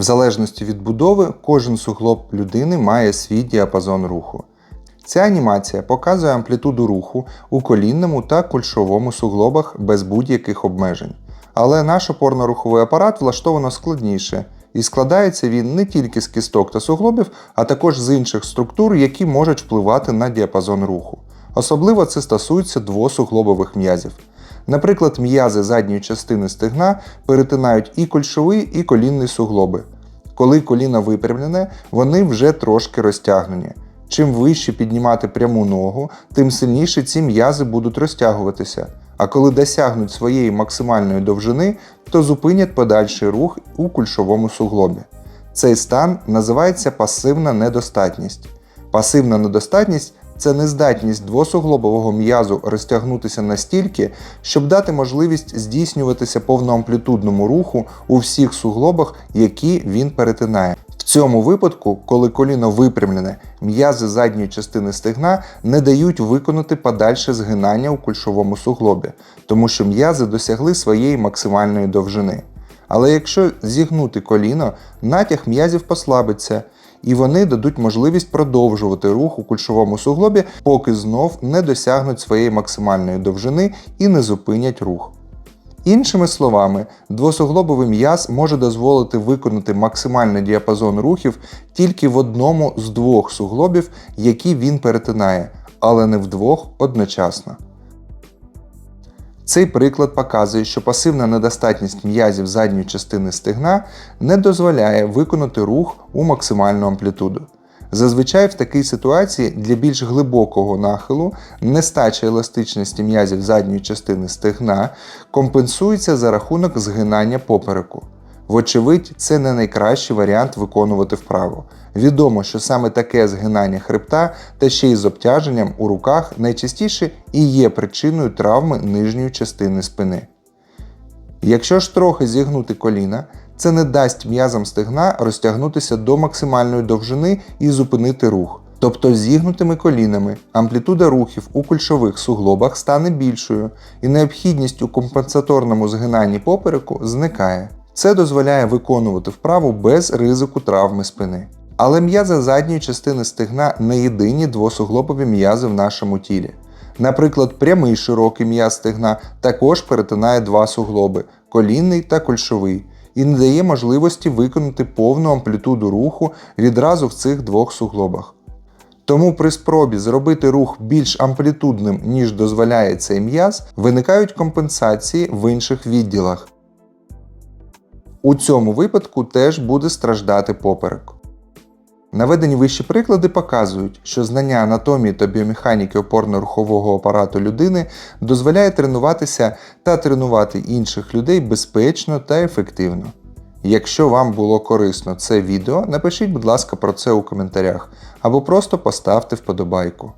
В залежності від будови, кожен суглоб людини має свій діапазон руху. Ця анімація показує амплітуду руху у колінному та кульшовому суглобах без будь-яких обмежень. Але наш опорно-руховий апарат влаштовано складніше, і складається він не тільки з кісток та суглобів, а також з інших структур, які можуть впливати на діапазон руху. Особливо це стосується двосуглобових м'язів. Наприклад, м'язи задньої частини стегна перетинають і кульшовий, і колінний суглоби. Коли коліно випрямлене, вони вже трошки розтягнені. Чим вище піднімати пряму ногу, тим сильніше ці м'язи будуть розтягуватися. А коли досягнуть своєї максимальної довжини, то зупинять подальший рух у кульшовому суглобі. Цей стан називається пасивна недостатність. Пасивна недостатність це нездатність двосуглобового м'язу розтягнутися настільки, щоб дати можливість здійснюватися повноамплітудному руху у всіх суглобах, які він перетинає. В цьому випадку, коли коліно випрямлене, м'язи задньої частини стегна не дають виконати подальше згинання у кульшовому суглобі, тому що м'язи досягли своєї максимальної довжини. Але якщо зігнути коліно, натяг м'язів послабиться, і вони дадуть можливість продовжувати рух у кульшовому суглобі, поки знов не досягнуть своєї максимальної довжини і не зупинять рух. Іншими словами, двосуглобовий м'яз може дозволити виконати максимальний діапазон рухів тільки в одному з двох суглобів, які він перетинає, але не в двох одночасно. Цей приклад показує, що пасивна недостатність м'язів задньої частини стегна не дозволяє виконати рух у максимальну амплітуду. Зазвичай в такій ситуації для більш глибокого нахилу нестача еластичності м'язів задньої частини стегна компенсується за рахунок згинання попереку. Вочевидь, це не найкращий варіант виконувати вправу. Відомо, що саме таке згинання хребта та ще й з обтяженням у руках найчастіше і є причиною травми нижньої частини спини. Якщо ж трохи зігнути коліна, це не дасть м'язам стегна розтягнутися до максимальної довжини і зупинити рух. Тобто зігнутими колінами амплітуда рухів у кульшових суглобах стане більшою, і необхідність у компенсаторному згинанні попереку зникає. Це дозволяє виконувати вправу без ризику травми спини. Але м'язи задньої частини стегна не єдині двосуглобові м'язи в нашому тілі. Наприклад, прямий широкий м'яз стегна також перетинає два суглоби колінний та кульшовий, і не дає можливості виконати повну амплітуду руху відразу в цих двох суглобах. Тому при спробі зробити рух більш амплітудним, ніж дозволяє цей м'яз, виникають компенсації в інших відділах. У цьому випадку теж буде страждати поперек. Наведені вищі приклади показують, що знання анатомії та біомеханіки опорно-рухового апарату людини дозволяє тренуватися та тренувати інших людей безпечно та ефективно. Якщо вам було корисно це відео, напишіть, будь ласка, про це у коментарях або просто поставте вподобайку.